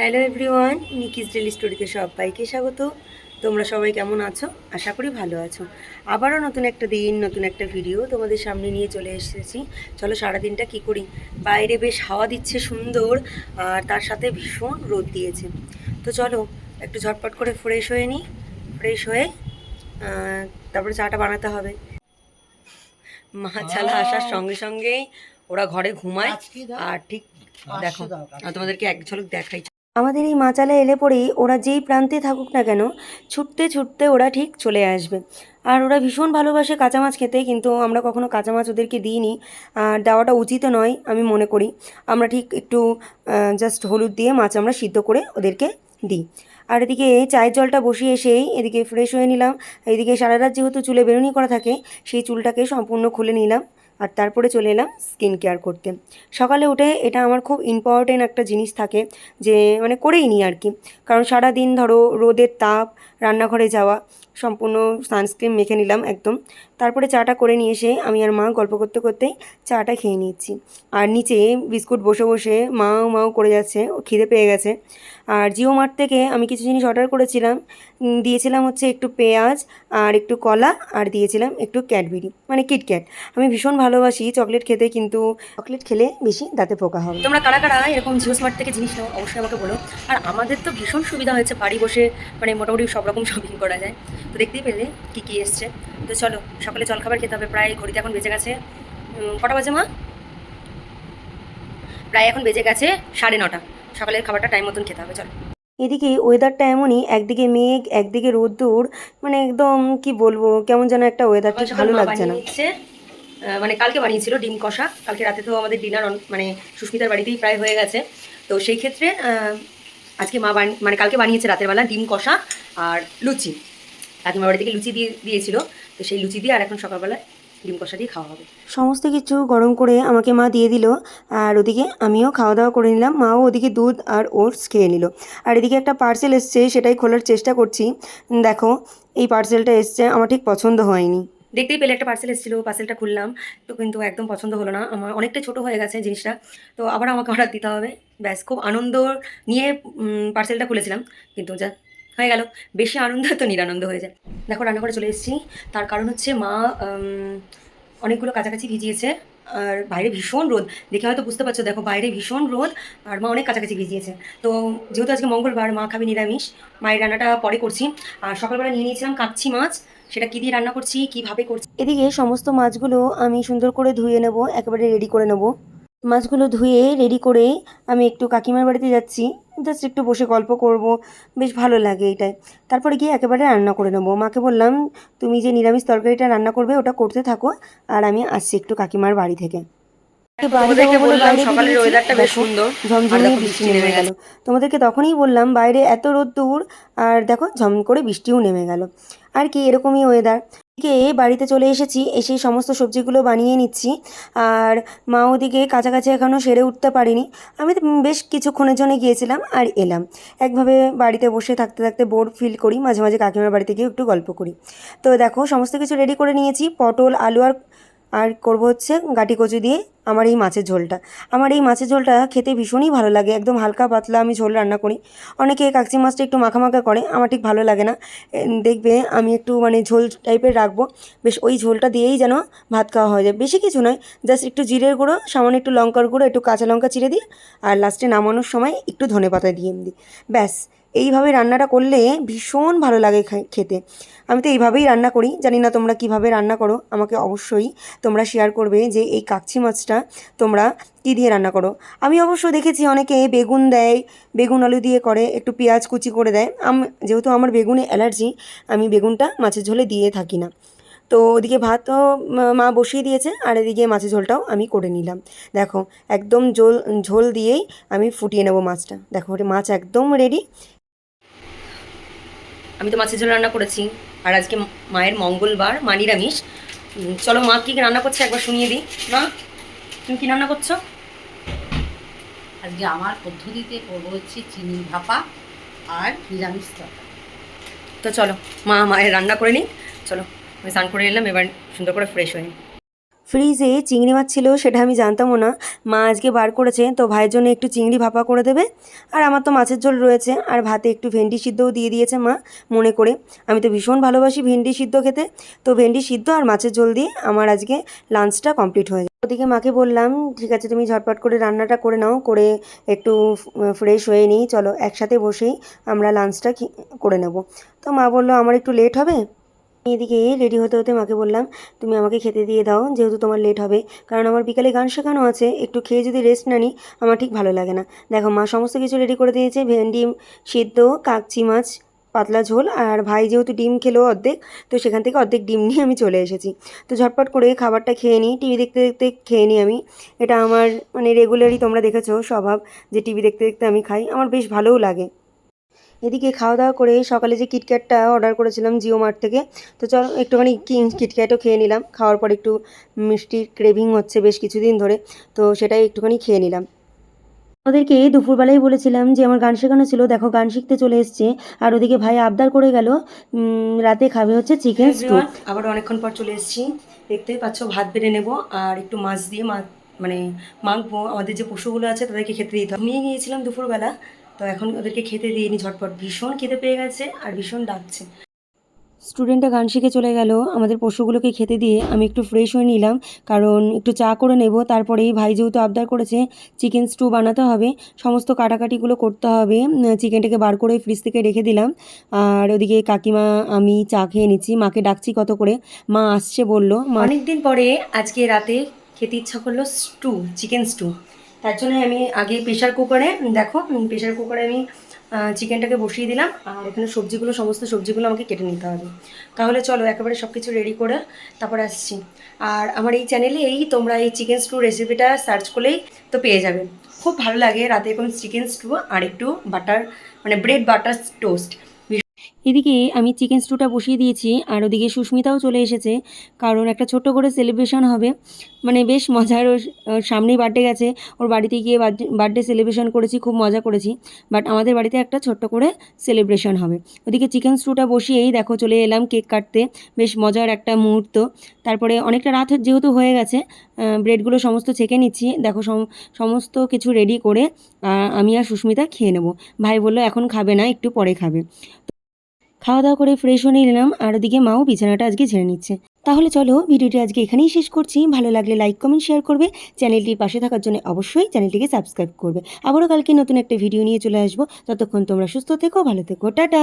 Hello everyone নিকিস daily স্টোরিতে সবাইকে স্বাগত। তোমরা সবাই কেমন আছো? আশা করি ভালো আছো। আবারও নতুন একটা দিন নতুন একটা ভিডিও তোমাদের সামনে নিয়ে চলে এসেছি। চলো সারাদিনটা কি করি? বাইরে বেশ হাওয়া দিচ্ছে সুন্দর আর তার সাথে ভীষণ রোদ দিয়েছে। তো চলো একটু ঝটপট করে ফ্রেশ হয়ে নিই ফ্রেশ হয়ে তারপরে চাটা বানাতে হবে। মা চালা আসার সঙ্গে সঙ্গেই ওরা ঘরে ঘুমায়। আর ঠিক দেখো তোমাদেরকে এক ঝলক দেখাই। আমাদের এই মাচালে এলে পরেই ওরা যেই প্রান্তে থাকুক না কেন, ছুটতে ছুটতে ওরা ঠিক চলে আসবে। আর ওরা ভীষণ ভালোবাসে কাঁচা মাছ খেতে, কিন্তু আমরা কখনো কাঁচা মাছ ওদেরকে দিইনি। আর দেওয়াটা উচিত নয়, আমি মনে করি। আমরা ঠিক একটু জাস্ট হলুদ দিয়ে মাছ আমরা সিদ্ধ করে ওদেরকে দিই। আর এদিকে চায়ের জলটা বসিয়ে এসেই এদিকে ফ্রেশ হয়ে নিলাম। এদিকে সারা রাত যেহেতু চুলে বেরুনি করা থাকে, সেই চুলটাকে সম্পূর্ণ খুলে নিলাম। আর তারপরে চলে এলাম স্কিন কেয়ার করতে। সকালে উঠে এটা আমার খুব ইম্পর্টেন্ট একটা জিনিস থাকে যে মানে করেই নিই আর কি। কারণ সারা দিন ধরো রোদের তাপ, রান্নাঘরে যাওয়া সম্পূর্ণ সানস্ক্রিন মেখে নিলাম একদম। তারপরে চাটা করে নিয়ে এসে আমি আর মা গল্প করতে করতেই চাটা খেয়ে নিচ্ছি আর নিচে বিস্কুট বসে বসে মাও মাও করে যাচ্ছে, ও খিদে পেয়ে গেছে। আর জিও মার্ট থেকে আমি কিছু জিনিস অর্ডার করেছিলাম দিয়েছিলাম হচ্ছে একটু পেঁয়াজ আর একটু কলা আর দিয়েছিলাম একটু ক্যাডবেরি মানে কিটক্যাট আমি ভীষণ ভালোবাসি চকলেট খেতে কিন্তু চকলেট খেলে বেশি দাঁতে পোকা হবে। তোমরা কারা কারা এরকম জিও স্মার্ট থেকে জিনিস নাও অবশ্যই আমাকে বলো। আর আমাদের তো ভীষণ সুবিধা হয়েছে বাড়ি বসে মানে মোটামুটি সব রকম শপিং করা যায়। তো দেখতেই পেলে কী কী এসছে। তো চলো সকালে জলখাবার খেতে হবে প্রায় ঘড়িতে এখন বেজে গেছে কটা বাজে মা? প্রায় এখন বেজে গেছে সাড়ে নটা। সকালের খাবারটা টাইম মতন খেতে হবে চলো। এদিকে ওয়েদারটা এমনই একদিকে মেঘ একদিকে রোদ্দুর মানে একদম কি বলব কেমন যেন একটা ওয়েদার ঠিক ভালো লাগছে না। মানে কালকে বানিয়েছিল ডিম কষা কালকে রাতে তো আমাদের ডিনার মানে সুস্মিতার বাড়িতেই প্রায় হয়ে গেছে। তো সেই ক্ষেত্রে আজকে মা মানে কালকে বানিয়েছে রাতের বেলা ডিম কষা আর লুচি। কাকিমার বাড়ি থেকে লুচি দিয়ে দিয়েছিল তো সেই লুচি দিয়ে আর এখন সকালবেলা ডিম কষা দিয়ে খাওয়া হবে। সমস্ত কিছু গরম করে আমাকে মা দিয়ে দিল আর ওদিকে আমিও খাওয়া দাওয়া করে নিলাম। মাও ওদিকে দুধ আর ওটস খেয়ে নিল। আর এদিকে একটা পার্সেল এসছে সেটাই খোলার চেষ্টা করছি। দেখো এই পার্সেলটা এসছে আমার ঠিক পছন্দ হয়নি। দেখতেই পেলে একটা পার্সেল এসেছিল পার্সেলটা খুললাম তো কিন্তু একদম পছন্দ হলো না। আমার অনেকটা ছোট হয়ে গেছে জিনিসটা তো আবার আমাকে অর্ডার দিতে হবে। ব্যাস খুব আনন্দ নিয়ে পার্সেলটা খুলেছিলাম কিন্তু যা হয়ে গেল। বেশি আনন্দ তো নিরানন্দ হয়ে যায়। দেখো রান্না করে চলে এসেছি। তার কারণ হচ্ছে মা অনেকগুলো কাছাকাছি ভিজিয়েছে। আর বাইরে ভীষণ রোদ। দেখে হয়তো বুঝতে পারছ, দেখো বাইরে ভীষণ রোদ আর মা অনেক কাছাকাছি ভিজিয়েছে। তো যেহেতু আজকে মঙ্গলবার, মা খাবে নিরামিষ। মায়ের রান্নাটা পরে করছি। আর সকালবেলা নিয়ে নিয়েছিলাম কাচ্ছি মাছ। সেটা কী দিয়ে রান্না করছি, কীভাবে করছি? এদিকে সমস্ত মাছগুলো আমি সুন্দর করে ধুয়ে নেব, একেবারে রেডি করে নেব। মাছগুলো ধুয়ে, রেডি করে আমি একটু কাকিমার বাড়িতে যাচ্ছি। জাস্ট একটু বসে গল্প করব। বেশ ভালো লাগে এটাই তারপরে গিয়ে একেবারে রান্না করে নেব। মাকে বললাম তুমি যে নিরামিষ তরকারিটা রান্না করবে ওটা করতে থাকো আর আমি আসছি একটু কাকিমার বাড়ি থেকে। বৃষ্টি নেমে গেল। তোমাদেরকে তখনই বললাম বাইরে এত রোদ্দুর আর দেখো ঝম করে বৃষ্টিও নেমে গেল। আর কি এরকমই ওয়েদার এদিকে বাড়িতে চলে এসেছি, এসে সমস্ত সবজিগুলো বানিয়ে নিচ্ছি। আর মা ওদিকে কাছাকাছি এখনও সেরে উঠতে পারিনি। আমি তো বেশ কিছুক্ষণের জন্য গিয়েছিলাম আর এলাম। একভাবে বাড়িতে বসে থাকতে থাকতে বোর ফিল করি, মাঝে মাঝে কাকিমার বাড়িতে গিয়ে একটু গল্প করি। তো দেখো, সমস্ত কিছু রেডি করে নিয়েছি, পটল, আলু আর আর করব হচ্ছে গাটি কচু দিয়ে আমার এই মাছের ঝোলটা। আমার এই মাছের ঝোলটা খেতে ভীষণই ভালো লাগে, একদম হালকা পাতলা আমি ঝোল রান্না করি। অনেকে কাকচি মাছটা একটু মাখা মাখা করে, আমার ঠিক ভালো লাগে না। দেখবে আমি একটু মানে ঝোল টাইপের রাখব, বেশ ওই ঝোলটা দিয়েই যেন ভাত খাওয়া হয়ে যায়। বেশি কিছু নয়, জাস্ট একটু জিরের গুঁড়ো, সামান্য একটু লঙ্কার গুঁড়ো, একটু কাঁচা লঙ্কা চিড়ে দিই, আর লাস্টে নামানোর সময় একটু ধনে পাতা দিয়ে দিই। ব্যাস এইভাবে রান্নাটা করলে ভীষণ ভালো লাগে খেতে। আমি তো এইভাবেই রান্না করি। জানি না তোমরা কীভাবে রান্না করো। আমাকে অবশ্যই তোমরা শেয়ার করবে যে এই কাকচি মাছটা তোমরা কী দিয়ে রান্না করো। আমি অবশ্য দেখেছি অনেকে বেগুন দেয়, বেগুন আলু দিয়ে করে, একটু পেঁয়াজ কুচি করে দেয়। আম, যেহেতু আমার বেগুনে অ্যালার্জি, আমি বেগুনটা মাছের ঝোলে দিয়ে থাকি না। তো ওদিকে ভাতও মা- বসিয়ে দিয়েছে, আর এদিকে মাছের ঝোলটাও আমি করে নিলাম। দেখো, একদম ঝোল ঝোল দিয়েই আমি ফুটিয়ে নেব মাছটা। দেখো মাছ একদম রেডি আমি তো মাছের ঝোল রান্না করেছি। আর আজকে মায়ের মঙ্গলবার মা নিরামিষ। চলো মা কী রান্না করছে একবার শুনিয়ে দিই। মা তুমি কী রান্না করছ? আজকে আমার পদ্ধতিতে করব হচ্ছে চিনি ভাপা আর নিরামিষ তরকারি। তো চলো মা মায়ের রান্না করে নিই চলো আমি স্নান করে এলাম এবার সুন্দর করে ফ্রেশ হয়ে নিই। ফ্রিজে চিংড়ি মাছ ছিল, সেটা আমি জানতামও না। মা আজকে বার করেছে, তো ভাইয়ের জন্য একটু চিংড়ি ভাপা করে দেবে। আর আমার তো মাছের ঝোল রয়েছে, আর ভাতে একটু ভেন্ডি সিদ্ধও দিয়ে দিয়েছে মা, মনে করে। আমি তো ভীষণ ভালোবাসি ভেন্ডি সিদ্ধ খেতে। তো ভেন্ডি সিদ্ধ আর মাছের ঝোল দিয়ে আমার আজকে লাঞ্চটা কমপ্লিট হয়ে ওদিকে মাকে বললাম, ঠিক আছে, তুমি ঝটপট করে রান্নাটা করে নাও, করে একটু ফ্রেশ হয়ে নিই, চলো একসাথে বসেই আমরা লাঞ্চটা করে নেব। তো মা বলল, আমার একটু লেট হবে? এদিকে রেডি হতে হতে মাকে বললাম, তুমি আমাকে খেতে দিয়ে দাও, যেহেতু তোমার লেট হবে। কারণ আমার বিকালে গান শেখানো আছে, একটু খেয়ে যদি রেস্ট না নিই, আমার ঠিক ভালো লাগে না। দেখো, মা সমস্ত কিছু রেডি করে দিয়েছে, ভেন্ডি, সিদ্ধ, কাকচি মাছ, পাতলা ঝোল, আর ভাই যেহেতু ডিম খেলো অর্ধেক, তো সেখান থেকে অর্ধেক ডিম নিয়ে আমি চলে এসেছি। তো ঝটপট করে খাবারটা খেয়ে নিই টিভি দেখতে দেখতে খেয়ে নিই আমি। এটা আমার মানে রেগুলারই তোমরা দেখেছ, স্বভাব যে টিভি দেখতে দেখতে আমি খাই, আমার বেশ ভালোও লাগে। এদিকে খাওয়া দাওয়া করে সকালে যে কিটক্যাটটা অর্ডার করেছিলাম জিও মার্ট থেকে তো চলো একটুখানি কিটক্যাটও খেয়ে নিলাম। খাওয়ার পর একটু মিষ্টির ক্রেভিং হচ্ছে বেশ কিছুদিন ধরে তো সেটাই একটুখানি খেয়ে নিলাম। ওদেরকে দুপুরবেলায় বলেছিলাম যে আমার গান শেখানো ছিল দেখো গান শিখতে চলে এসছে। আর ওদিকে ভাই আবদার করে গেল রাতে খাবে হচ্ছে চিকেন স্টু আবার অনেকক্ষণ পর চলে এসেছি। দেখতেই পাচ্ছ ভাত বেড়ে নেব আর একটু মাছ দিয়ে মা মানে মাখবো। আমাদের যে পশুগুলো আছে তাদেরকে খেতে দিতে হবে। ঘুমিয়ে গিয়েছিলাম দুপুরবেলা তো এখন ওদেরকে খেতে দিয়ে ঝটপট। ভীষণ খেতে পেয়ে গেছে আর ভীষণ ডাকছে। স্টুডেন্টটা গান শিখে চলে গেল। আমাদের পশুগুলোকে খেতে দিয়ে আমি একটু ফ্রেশ হয়ে নিলাম। কারণ একটু চা করে নেব, তারপরেই ভাই যেহেতু আবদার করেছে চিকেন স্টু বানাতে হবে, সমস্ত কাটাকাটিগুলো করতে হবে। চিকেনটাকে বার করে ফ্রিজ থেকে রেখে দিলাম। আর ওদিকে কাকিমা, আমি চা খেয়ে নিচ্ছি। মাকে ডাকছি কত করে। মা আসছে বলল অনেক দিন পরে আজকে রাতে খেতে ইচ্ছা করল স্টু চিকেন স্টু তার জন্য আমি আগে প্রেশার কুকারে দেখো প্রেশার কুকারে আমি চিকেনটাকে বসিয়ে দিলাম। আর এখানে সবজিগুলো, সমস্ত সবজিগুলো আমাকে কেটে নিতে হবে। তাহলে চলো, একেবারে সব কিছু রেডি করে তারপর আসছি। আর আমার এই চ্যানেলে এই তোমরা এই চিকেন স্টু রেসিপিটা সার্চ করলেই তো পেয়ে যাবে। খুব ভালো লাগে রাতে এরকম চিকেন স্টু আর একটু বাটার মানে ব্রেড বাটার টোস্ট এদিকে আমি চিকেন স্টুটা বসিয়ে দিয়েছি, আর ওদিকে সুস্মিতাও চলে এসেছে, কারণ একটা ছোট্ট করে সেলিব্রেশন হবে। মানে বেশ মজার, ওর সামনেই বার্থডে গেছে, ওর বাড়িতে গিয়ে বার্থডে সেলিব্রেশন করেছি, খুব মজা করেছি বাট আমাদের বাড়িতে একটা ছোট্ট করে সেলিব্রেশন হবে। ওদিকে চিকেন স্টুটা বসিয়েই দেখো চলে এলাম কেক কাটতে, বেশ মজার একটা মুহূর্ত। তারপরে অনেকটা রাত যেহেতু হয়ে গেছে ব্রেডগুলো সমস্ত ছেঁকে নিচ্ছি, দেখো সম- সমস্ত কিছু রেডি করে আমি আর সুস্মিতা খেয়ে নেব। ভাই বলল, এখন খাবে না, একটু পরে খাবে। খাওয়া দাওয়া করে ফ্রেশ হয়ে নিলাম, আর ওদিকে মাও বিছানাটা আজকে ঝেড়ে নিচ্ছে। তাহলে চলো ভিডিওটি আজকে এখানেই শেষ করছি। ভালো লাগলে লাইক কমেন্ট শেয়ার করবে। চ্যানেলটির পাশে থাকার জন্য অবশ্যই চ্যানেলটিকে সাবস্ক্রাইব করবে। আবারও কালকে নতুন একটা ভিডিও নিয়ে চলে আসব। ততক্ষণ তোমরা সুস্থ থেকো, ভালো থেকো। টাটা!